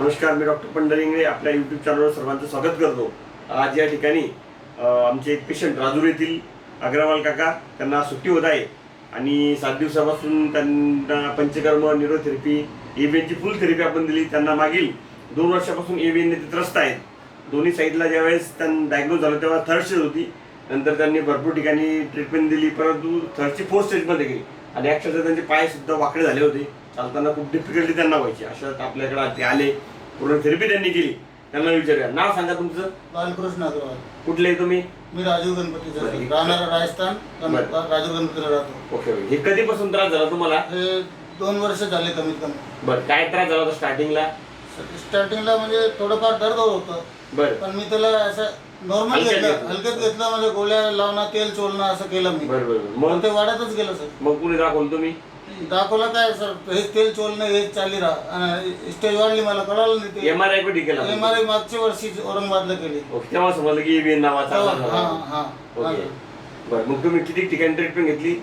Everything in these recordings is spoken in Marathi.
नमस्कार मी डॉक्टर पंढरी आपल्या यूट्यूब चॅनलवर सर्वांचं स्वागत करतो. आज या ठिकाणी आमचे एक पेशंट राजूर येथील अग्रवाल काका त्यांना सुट्टी होत आहे आणि सात दिवसापासून त्यांना पंचकर्म न्यूरोथेरपी एव्हीएनची फुल थेरपी आपण दिली. त्यांना मागील दोन वर्षापासून एव्हीएनने ते त्रस्त आहेत. दोन्ही साईडला ज्यावेळेस त्यांना डायग्नोज झालं तेव्हा थर्ड स्टेज होती. नंतर त्यांनी भरपूर ठिकाणी ट्रीटमेंट दिली परंतु थर्डची फोर्थ स्टेजमध्ये गेली. आणि अक्षरशः त्यांचे पाय सुद्धा वाकडे झाले होते. चालताना खूप डिफिकल्टी त्यांना व्हायची. अशात आपल्याकडे ते आले. पूर्ण थेरपी त्यांनी केली. त्यांना विचारूया. नाव सांगा तुमचं? बालकृष्ण अग्रवाल. कुठले तुम्ही? मी राजीव गणपतीचा बरं. राहणारा राजस्थान. राजीव गणपतीला राहतो. ओके हे कधीपासून त्रास झाला तुम्हाला? हे दोन वर्ष झाले कमीत कमी. बरं. काय त्रास झाला होता स्टार्टिंगला स्टार्टिंगला म्हणजे थोडंफार दर्द होत होतं. बरं. पण मी त्याला असं नॉर्मल हलक्यात घेतलं घेतलं. हलक्यात घेतलं म्हणजे गोळ्या लावणं तेल चोळणं असं केलं मी. बरं मग ते वाढतच गेलं सर. मग कुणी दाखवलं तुम्ही? दाखवलं काय सर? हेच तेल चोळणं हेच चालली राहा स्टेज वाढली मला कळालं नाही ते. एम आर आय कुठे केला एम आर आय मागच्या वर्षी औरंगाबादला केली. ओके तेव्हा समजलं की एव्हीएन नावाचा तेव्हा- आजार हा. हा हा. ओके. बरं मग तुम्ही किती ठिकाणी ट्रीटमेंट घेतली?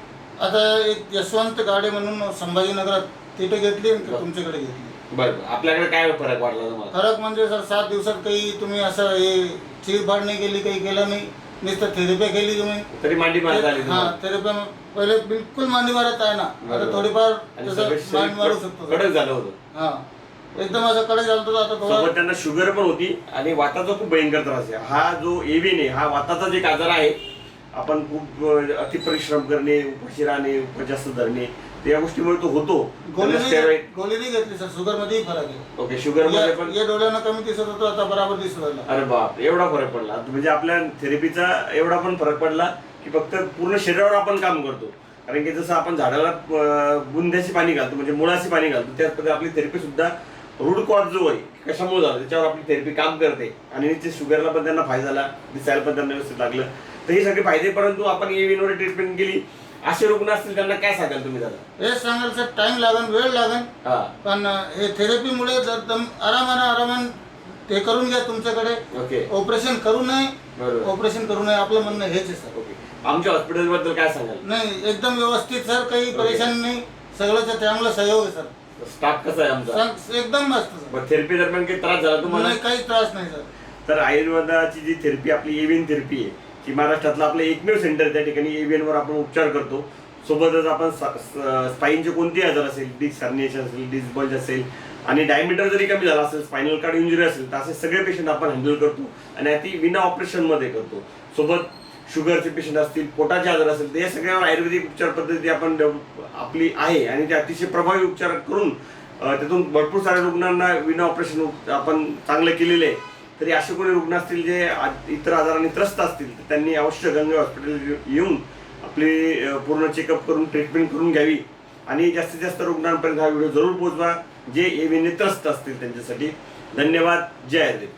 आता एक यशवंत गाडे म्हणून संभाजीनगरात तिथे घेतली आणि तुमच्याकडे घेतली. बरं. आपल्याकडे काय फरक वाटला तुम्हाला? फरक म्हणजे सर सात दिवसात काही तुम्ही असं हे चिरफाड नाही केली काही केलं नाही. नुसतं थेरपी केली तुम्ही. तरी मांडी मारता आली हा तुम्हाला? थेरपी पहिले बिलकुल मांडी मारत आहे ना. आता बरोबर. थोडीफार आणि तसं सगळे मांडी मारू शरीर शकतो कडक झालं होतं. हा. एकदम असं कडे झालं आता थोडा सोबत त्यांना शुगर पण होती आणि वाताचा खूप भयंकर त्रास आहे. हा जो एव्हीन आहे हा वाताचा जे एक आजार आहे आपण खूप अ, अतिपरिश्रम करणे उपाशी राहणे उपास जास्त धरणे या गोष्टीमुळे तो होतो. गोळी घेतली सर शुगर फरक आहे. ओके शुगरमध्ये पण या- डोळ्यानं कमी दिसत होतं आता बराबर दिसत राहिला. अरे बाप एवढा फरक पडला. म्हणजे आपल्या थेरपीचा एवढा पण फरक पडला की फक्त पूर्ण शरीरावर आपण काम करतो. कारण की जसं आपण झाडाला अं, बुंद्याची पाणी घालतो म्हणजे मुळाची पाणी घालतो त्याच पद्धतीने आपली थेरपी सुद्धा रूट कॉज जो आहे कशामुळे झाला त्याच्यावर आपली थेरपी काम करते. आणि ते शुगरला पण त्यांना फायदा झाला दिसायला पण त्यांना व्यवस्थित लागलं. तर हे सगळे फायदे परंतु आपण एव्हीनवर ट्रीटमेंट केली असे रुग्ण असतील त्यांना काय सांगाल तुम्ही दादा? हे सांगाल सर टाइम लागन वेळ लागन. हा. पण हे थेरपीमुळे जर दम आरामानं आरामान ते करून घ्या तुमच्याकडे. ओके. ऑपरेशन करू नये. बरोबर. ऑपरेशन करू नये आपलं म्हणणं हेच आहे सर ओके. आमच्या हॉस्पिटलबद्दल काय सांगाल? नाही एकदम व्यवस्थित सर काही परेशान नाही. सगळ्याचा चांगला सहयोग आहे सर स्टाफ कसा आहे आमचा? सांग- एकदम मस्त सर थेरपी दरम्यान काही त्रास झाला तुम्हाला? नाही काही त्रास नाही सर तर आयुर्वेदाची जी थेरपी आपली एव्हियन थेरपी आहे ती महाराष्ट्रातलं आपलं एकमेव सेंटर त्या ठिकाणी एव्हीएनवर आपण उपचार करतो. सोबतच आपण स्पाईनचे कोणतेही आजार असेल डिस्क हर्निएशन असेल डिस्क बल्ज असेल आणि डायमीटर जरी कमी झाला असेल स्पायनल कार्ड इंजुरी असेल तर असे सगळे पेशंट आपण हँडल करतो आणि ती विना ऑपरेशनमध्ये करतो. सोबत शुगरचे पेशंट असतील पोटाचे आजार असेल तर या सगळ्यावर आयुर्वेदिक उपचार पद्धती आपण डेव्हलप- आपली आहे आणि ते अतिशय प्रभावी उपचार करून त्यातून भरपूर साऱ्या रुग्णांना विना ऑपरेशन आपण चांगलं केलेलं आहे. तरी असे कोणी रुग्ण असतील जे आ- इतर आजाराने त्रस्त असतील तर त्यांनी अवश्य गंगा हॉस्पिटल येऊन आपली पूर्ण चेकअप करून ट्रीटमेंट करून घ्यावी. आणि जास्तीत जास्त रुग्णांपर्यंत हा व्हिडिओ जरूर पोहोचवा जे एव्हीने त्रस्त असतील त्यांच्यासाठी. धन्यवाद. जय हरदेव